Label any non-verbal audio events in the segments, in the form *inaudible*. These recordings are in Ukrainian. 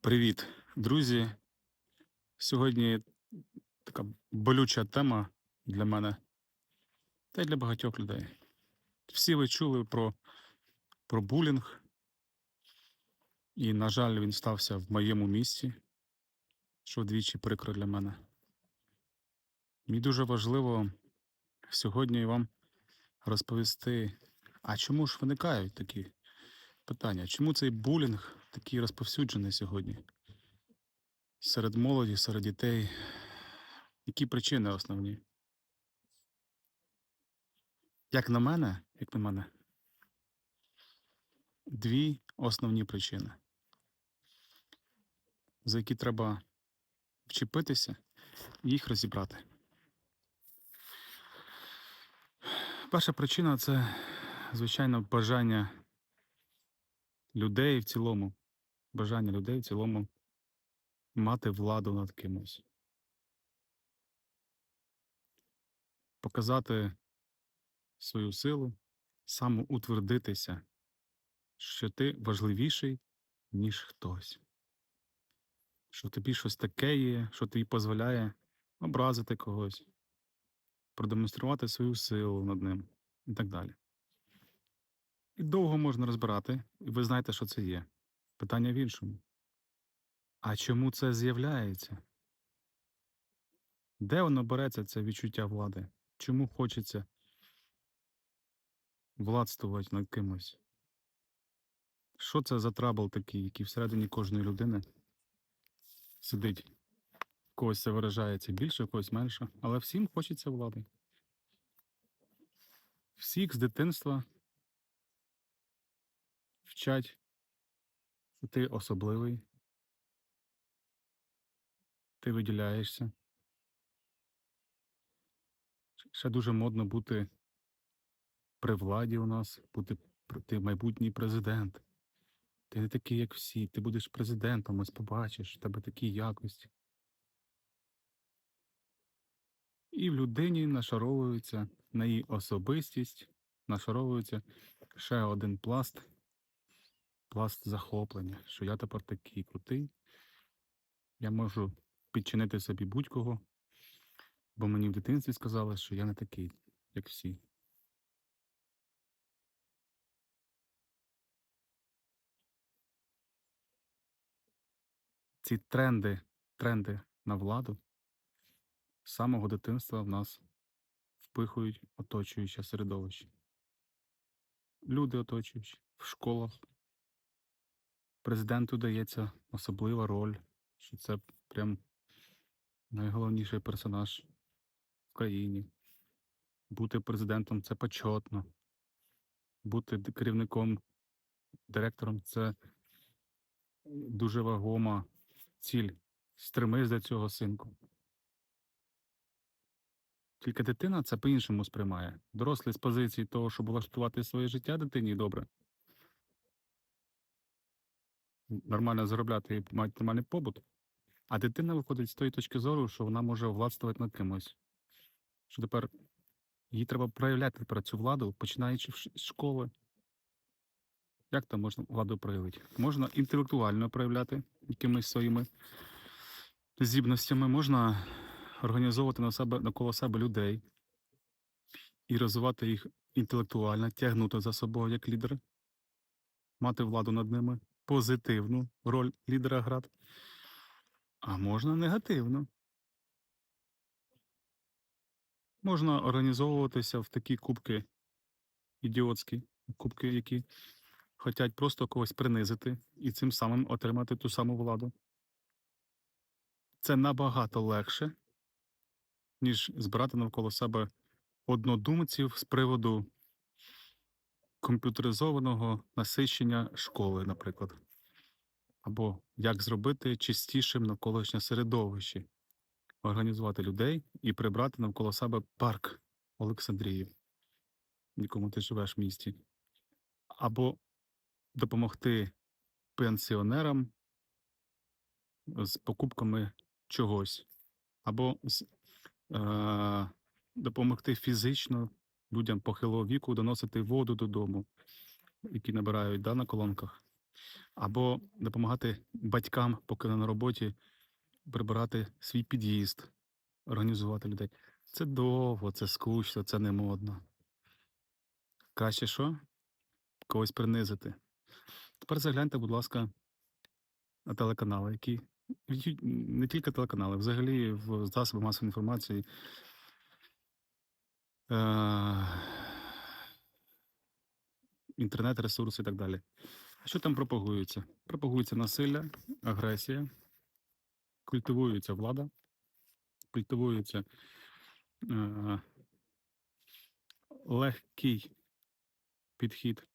Привіт, друзі. Сьогодні така болюча тема для мене та й для багатьох людей. Всі ви чули про, про булінг, і, на жаль, він стався в моєму місті, що вдвічі прикро для мене. Мені дуже важливо сьогодні вам розповісти, а чому ж виникають такі питання? Чому цей булінг такий розповсюджений сьогодні? Серед молоді, серед дітей. Які причини основні? Як на мене, як на мене, дві основні причини, за які треба вчепитися і їх розібрати. Перша причина це, звичайно, бажання людей в цілому, бажання людей в цілому мати владу над кимось. Показати свою силу, самоутвердитися, що ти важливіший, ніж хтось. Що тобі щось таке є, що тобі дозволяє образити когось, продемонструвати свою силу над ним і так далі. І довго можна розбирати, і ви знаєте, що це є. Питання в іншому. А чому це з'являється? Де воно береться, це відчуття влади? Чому хочеться владствувати над кимось? Що це за трабл такий, який всередині кожної людини сидить? Когось це виражається більше, когось менше, але всім хочеться влади. Всіх з дитинства вчать, ти особливий, ти виділяєшся. Ще дуже модно бути при владі у нас, бути ти майбутній президент. Ти не такий, як всі, ти будеш президентом, ось побачиш, в тебе такі якості. І в людині нашаровується на її особистість, нашаровується ще один пласт, пласт захоплення, що я тепер такий крутий. Я можу підчинити собі будь-кого, бо мені в дитинстві сказали, що я не такий, як всі. Ці тренди, тренди на владу з самого дитинства в нас впихують оточуюче середовище. Люди оточуючі в школах. Президенту дається особлива роль, що це прям найголовніший персонаж в країні. Бути президентом це почетно. Бути керівником, директором це дуже вагома ціль. Стремись до цього, синку. Тільки дитина це по-іншому сприймає. Дорослий з позиції того, щоб влаштувати своє життя дитині добре. Нормально заробляти і мати нормальний побут. А дитина виходить з тої точки зору, що вона може владствувати над кимось. Що тепер їй треба проявляти тепер цю владу, починаючи з школи. Як там можна владу проявити? Можна інтелектуально проявляти якимись своїми здібностями, можна організовувати на себе, навколо себе людей і розвивати їх інтелектуально, тягнути за собою як лідер, мати владу над ними, позитивну роль лідера грати. А можна негативно. Можна організовуватися в такі кубки ідіотські, кубки, які хочуть просто когось принизити і цим самим отримати ту саму владу. Це набагато легше, ніж збирати навколо себе однодумців з приводу комп'ютеризованого насичення школи, наприклад. Або як зробити чистішим навколишнє середовище, організувати людей і прибрати навколо себе парк Олександрії, в якому ти живеш в місті, або допомогти пенсіонерам з покупками чогось, або з, е, допомогти фізично людям похилого віку доносити воду додому, які набирають да, на колонках. Або допомагати батькам, поки вони на роботі, прибирати свій під'їзд, організувати людей. Це довго, це скучно, це не модно. Краще що? Когось принизити. Тепер загляньте, будь ласка, на телеканали, які не тільки телеканали, взагалі в засоби масової інформації. Інтернет-ресурси і так далі. Що там пропагується? Пропагується насилля, агресія, культивується влада, культивується е- легкий підхід,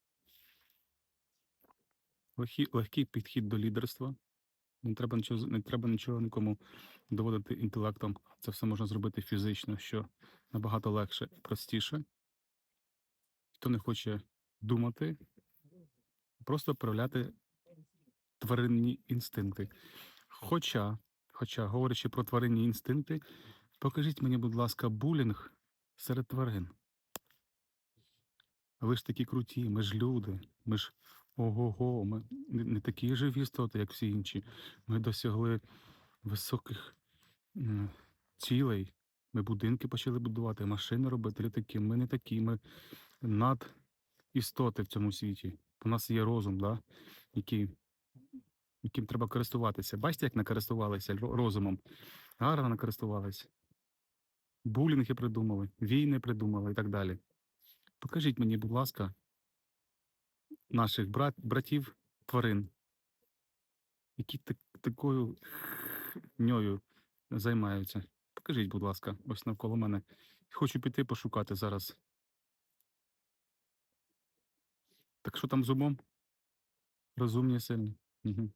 легкий, легкий підхід до лідерства. Не треба нічого, не треба нічого нікому доводити інтелектом. Це все можна зробити фізично, що набагато легше, і простіше. Хто не хоче думати, просто проявляти тваринні інстинкти. Хоча, хоча, говорячи про тваринні інстинкти, покажіть мені, будь ласка, булінг серед тварин. Ви ж такі круті, ми ж люди, ми ж ого-го, ми не, такі живі істоти, як всі інші. Ми досягли високих цілей. Ми будинки почали будувати, машини робити, літаки. Ми не такі, ми над істоти в цьому світі. У нас є розум, да? який, яким треба користуватися. Бачите, як накористувалися ро- розумом? Гарно накористувалися. Булінги придумали, війни придумали і так далі. Покажіть мені, будь ласка, наших брат, братів тварин, які так, такою хньою займаються. Покажіть, будь ласка, ось навколо мене. Хочу піти пошукати зараз. Так що там з умом? Розумні сильні. Угу.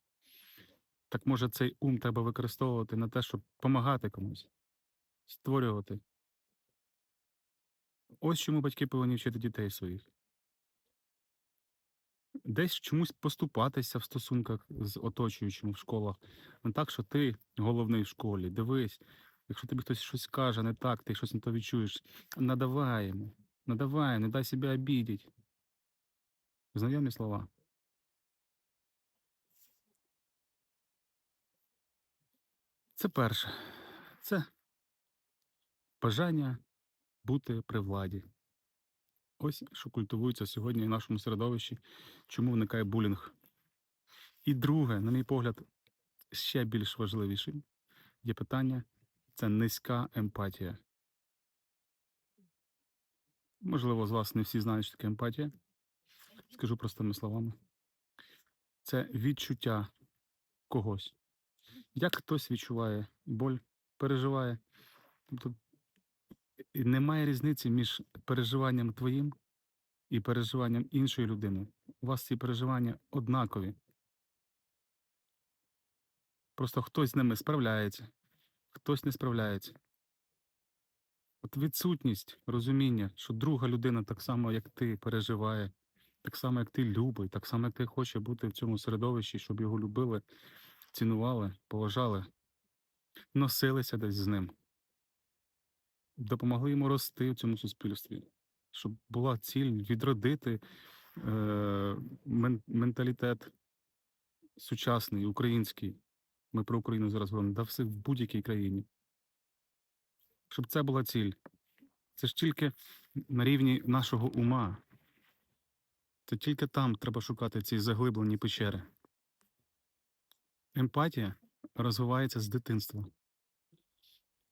Так може цей ум треба використовувати на те, щоб допомагати комусь, створювати. Ось чому батьки повинні вчити дітей своїх. Десь чомусь поступатися в стосунках з оточуючими в школах. Не так, що ти головний в школі. Дивись, якщо тобі хтось щось каже не так, ти щось не то відчуєш. Надавай йому, надавай, не дай себе обідіть. Знайомі слова. Це перше. Це бажання бути при владі. Ось що культивується сьогодні в нашому середовищі, чому виникає булінг. І друге, на мій погляд, ще більш важливішим є питання це низька емпатія. Можливо, з вас не всі знають, що таке емпатія. Скажу простими словами. Це відчуття когось. Як хтось відчуває боль, переживає. Тобто і немає різниці між переживанням твоїм і переживанням іншої людини. У вас ці переживання однакові. Просто хтось з ними справляється, хтось не справляється. От відсутність розуміння, що друга людина так само, як ти, переживає, так само, як ти любить, так само, як ти хоче бути в цьому середовищі, щоб його любили, цінували, поважали, носилися десь з ним, допомогли йому рости в цьому суспільстві, щоб була ціль відродити е, менталітет сучасний, український. Ми про Україну зараз говоримо, да все в будь-якій країні. Щоб це була ціль. Це ж тільки на рівні нашого ума. Це тільки там треба шукати ці заглиблені печери. Емпатія розвивається з дитинства.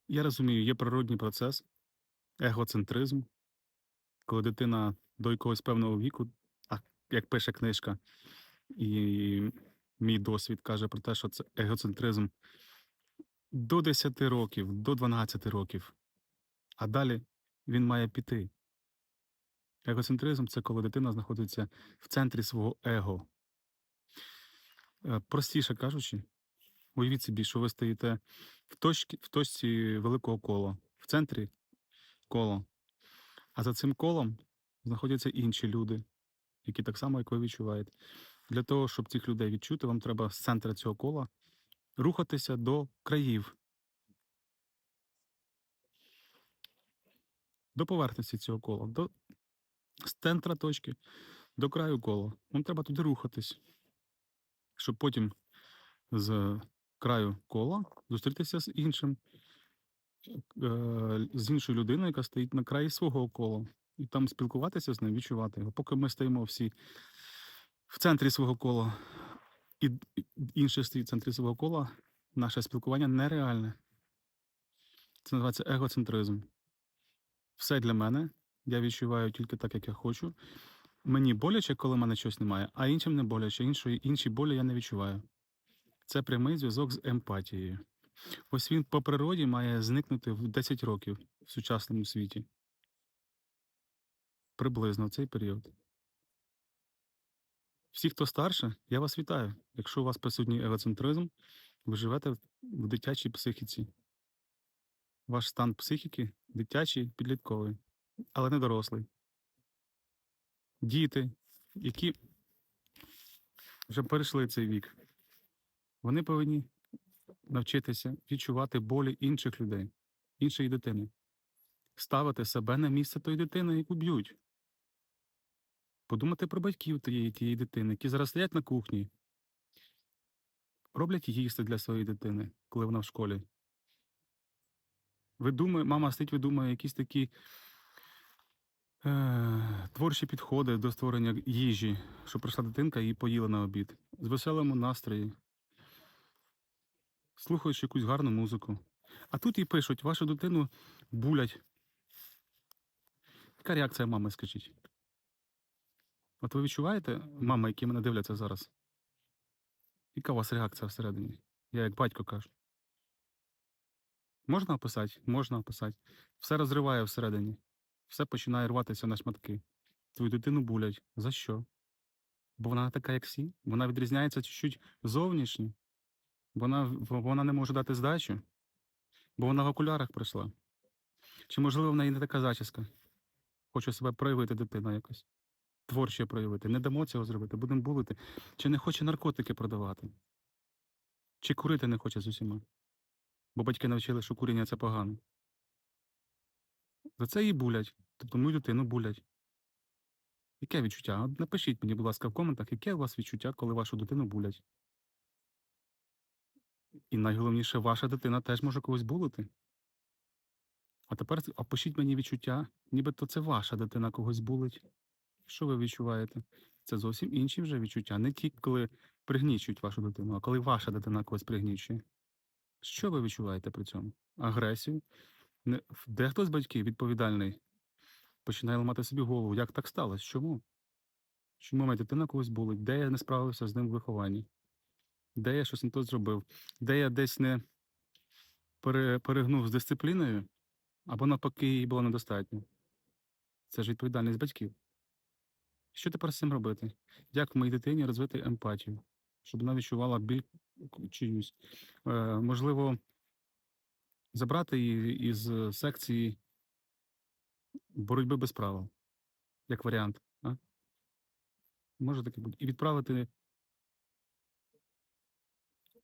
Я розумію, є природній процес, егоцентризм, коли дитина до якогось певного віку, а як пише книжка, і мій досвід каже про те, що це егоцентризм до 10 років, до 12 років, а далі він має піти. Егоцентризм це коли дитина знаходиться в центрі свого его. Е, Простіше кажучи, уявіть собі, що ви стоїте в точці, в точці великого кола, в центрі коло, а за цим колом знаходяться інші люди, які так само, як ви відчуваєте. Для того, щоб цих людей відчути, вам треба з центра цього кола рухатися до країв, до поверхності цього кола, до з центра точки до краю кола. Вам треба туди рухатись. щоб потім з краю кола зустрітися з іншим, е, з іншою людиною, яка стоїть на краї свого кола, і там спілкуватися з ним, відчувати його. Поки ми стоїмо всі в центрі свого кола, і інший стоїть в центрі свого кола, наше спілкування нереальне. Це називається егоцентризм. Все для мене. Я відчуваю тільки так, як я хочу. Мені боляче, коли в мене щось немає, а іншим не боляче. Іншої, інші болі я не відчуваю. Це прямий зв'язок з емпатією. Ось він по природі має зникнути в 10 років в сучасному світі. Приблизно в цей період. Всі, хто старше, я вас вітаю. Якщо у вас присутній егоцентризм, ви живете в дитячій психіці. Ваш стан психіки дитячий, підлітковий, але не дорослий. Діти, які вже перейшли цей вік, вони повинні навчитися відчувати болі інших людей, іншої дитини, ставити себе на місце тої дитини, яку б'ють. Подумати про батьків тієї, тієї дитини, які зараз сидять на кухні, роблять їсти для своєї дитини, коли вона в школі. Видумує, мама сидить, видумує якісь такі е, творчі підходи до створення їжі, щоб прийшла дитинка і поїла на обід. З веселому настрої, слухаючи якусь гарну музику. А тут їй пишуть, вашу дитину булять. Яка реакція мами, скажіть? От ви відчуваєте, мама, які мене дивляться зараз? Яка у вас реакція всередині? Я як батько кажу. Можна описати? Можна описати. Все розриває всередині. Все починає рватися на шматки. Твою дитину булять. За що? Бо вона така, як всі. Вона відрізняється чуть-чуть зовнішньо. Вона, вона не може дати здачу, бо вона в окулярах прийшла. Чи, можливо, в неї не така зачіска? Хоче себе проявити дитина якось. Творче проявити. Не дамо цього зробити, будемо булити. Чи не хоче наркотики продавати? Чи курити не хоче з усіма? Бо батьки навчили, що куріння це погано. За це її булять. Тобто мою дитину булять. Яке відчуття? Напишіть мені, будь ласка, в коментах, яке у вас відчуття, коли вашу дитину булять. І найголовніше, ваша дитина теж може когось булити. А тепер опишіть мені відчуття, нібито це ваша дитина когось булить. Що ви відчуваєте? Це зовсім інші вже відчуття. Не ті, коли пригнічують вашу дитину, а коли ваша дитина когось пригнічує. Що ви відчуваєте при цьому? Агресію? Дехто з батьків відповідальний починає ламати собі голову. Як так сталося? Чому? Чому моя дитина когось булить? Де я не справився з ним в вихованні? Де я щось не то зробив? Де я десь не перегнув з дисципліною, або навпаки, її було недостатньо? Це ж відповідальність батьків. Що тепер з цим робити? Як моїй дитині розвити емпатію, щоб вона відчувала біль чиюсь? Е, можливо, забрати її із секції боротьби без правил, як варіант. А? Може таке бути. І відправити,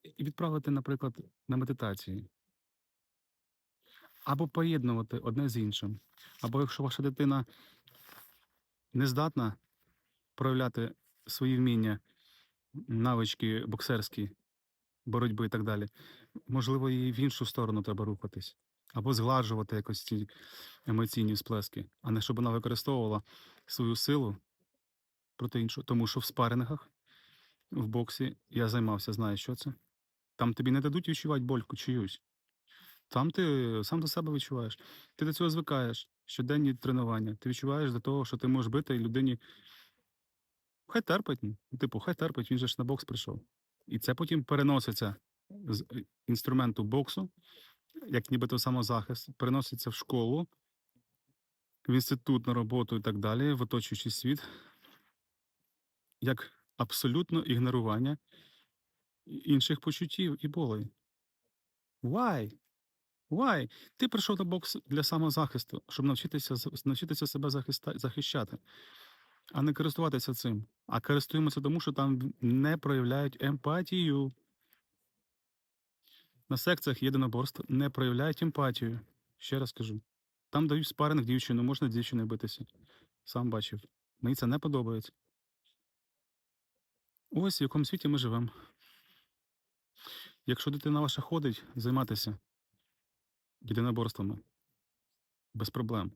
і відправити, наприклад, на медитації. Або поєднувати одне з іншим. Або якщо ваша дитина не здатна проявляти свої вміння, навички боксерські, боротьби і так далі, можливо, і в іншу сторону треба рухатись. Або згладжувати якось ці емоційні сплески, а не щоб вона використовувала свою силу проти іншого. Тому що в спарингах, в боксі я займався, знаю, що це. Там тобі не дадуть відчувати больку чиюсь. Там ти сам до себе відчуваєш. Ти до цього звикаєш. Щоденні тренування. Ти відчуваєш до того, що ти можеш бити і людині. Хай терпить. ну, Типу, хай терпить, він же ж на бокс прийшов. І це потім переноситься з е, інструменту боксу, як нібито самозахист, переноситься в школу, в інститут на роботу і так далі, в оточуючий світ, як абсолютно ігнорування інших почуттів і болей. Why? Why? Ти прийшов на бокс для самозахисту, щоб навчитися, навчитися себе захищати, а не користуватися цим. А користуємося тому, що там не проявляють емпатію. На секціях єдиноборств не проявляють емпатію. Ще раз кажу. Там дають спаринг дівчину, можна дівчиною битися. Сам бачив. Мені це не подобається. Ось в якому світі ми живемо. Якщо дитина ваша ходить займатися єдиноборствами, без проблем.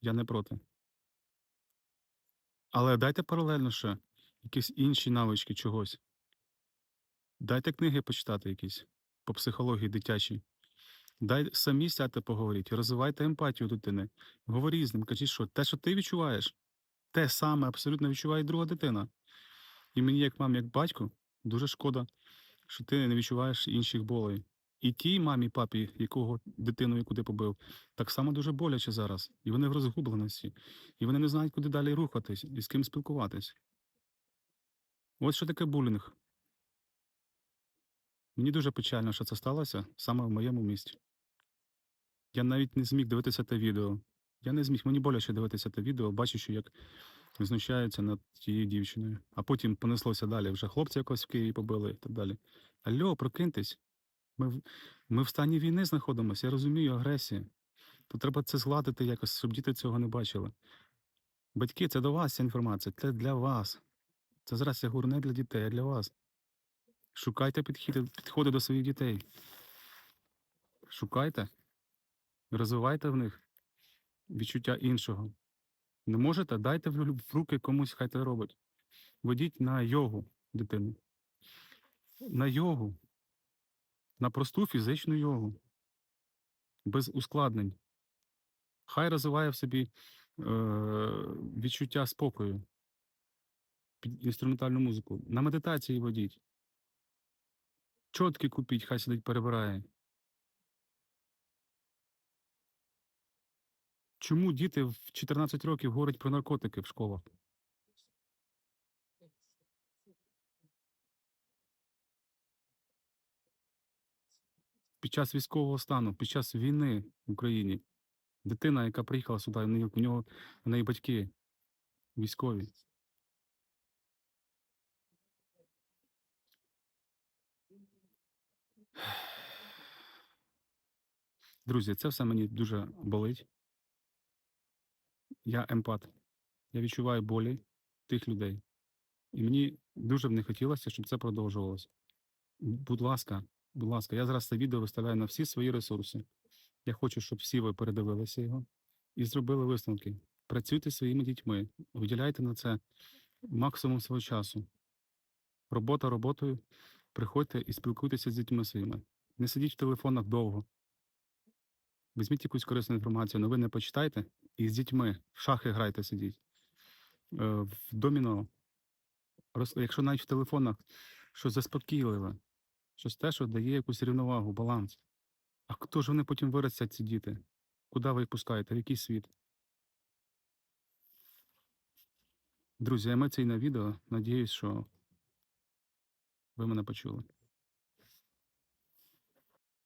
Я не проти. Але дайте паралельно ще якісь інші навички чогось. Дайте книги почитати якісь по психології дитячій. Дай самі сядьте поговоріть, розвивайте емпатію дитини. Говоріть з ним, кажіть, що те, що ти відчуваєш, те саме абсолютно відчуває друга дитина. І мені, як мамі, як батьку, дуже шкода, що ти не відчуваєш інших болей. І тій мамі, папі, якого дитину яку ти побив, так само дуже боляче зараз. І вони в розгубленості. І вони не знають, куди далі рухатись і з ким спілкуватись. Ось що таке булінг. Мені дуже печально, що це сталося саме в моєму місті. Я навіть не зміг дивитися те відео. Я не зміг, мені боляче дивитися те відео, бачачи, як знущаються над тією дівчиною. А потім понеслося далі. Вже хлопця якось в Києві побили і так далі. Альо, прокиньтесь. Ми, ми в стані війни знаходимося, я розумію агресію. То треба це згладити якось, щоб діти цього не бачили. Батьки, це до вас ця інформація, це для вас. Це зараз я говорю не для дітей, а для вас. Шукайте підходи, підходи до своїх дітей. Шукайте, розвивайте в них відчуття іншого. Не можете, дайте в руки комусь, хай це робить. Ведіть на йогу дитину. На йогу. На просту фізичну йогу. Без ускладнень. Хай розвиває в собі е- відчуття спокою. Під інструментальну музику. На медитації водіть. Чотки купіть, хай сидить перебирає. Чому діти в 14 років говорять про наркотики в школах? Під час військового стану, під час війни в Україні. Дитина, яка приїхала сюди, в нього в неї батьки військові. *sighs* Друзі, це все мені дуже болить. Я емпат. Я відчуваю болі тих людей. І мені дуже б не хотілося, щоб це продовжувалося. Будь ласка, будь ласка, я зараз це відео виставляю на всі свої ресурси. Я хочу, щоб всі ви передивилися його і зробили висновки. Працюйте зі своїми дітьми, виділяйте на це максимум свого часу. Робота роботою. Приходьте і спілкуйтеся з дітьми своїми. Не сидіть в телефонах довго. Візьміть якусь корисну інформацію, новини почитайте і з дітьми в шахи грайте сидіть. Е, В доміно. Якщо навіть в телефонах щось заспокійливе, щось те, що дає якусь рівновагу, баланс. А хто ж вони потім виростять, ці діти? Куди ви їх пускаєте? В який світ? Друзі, емоційне відео. Надіюсь, що ви мене почули.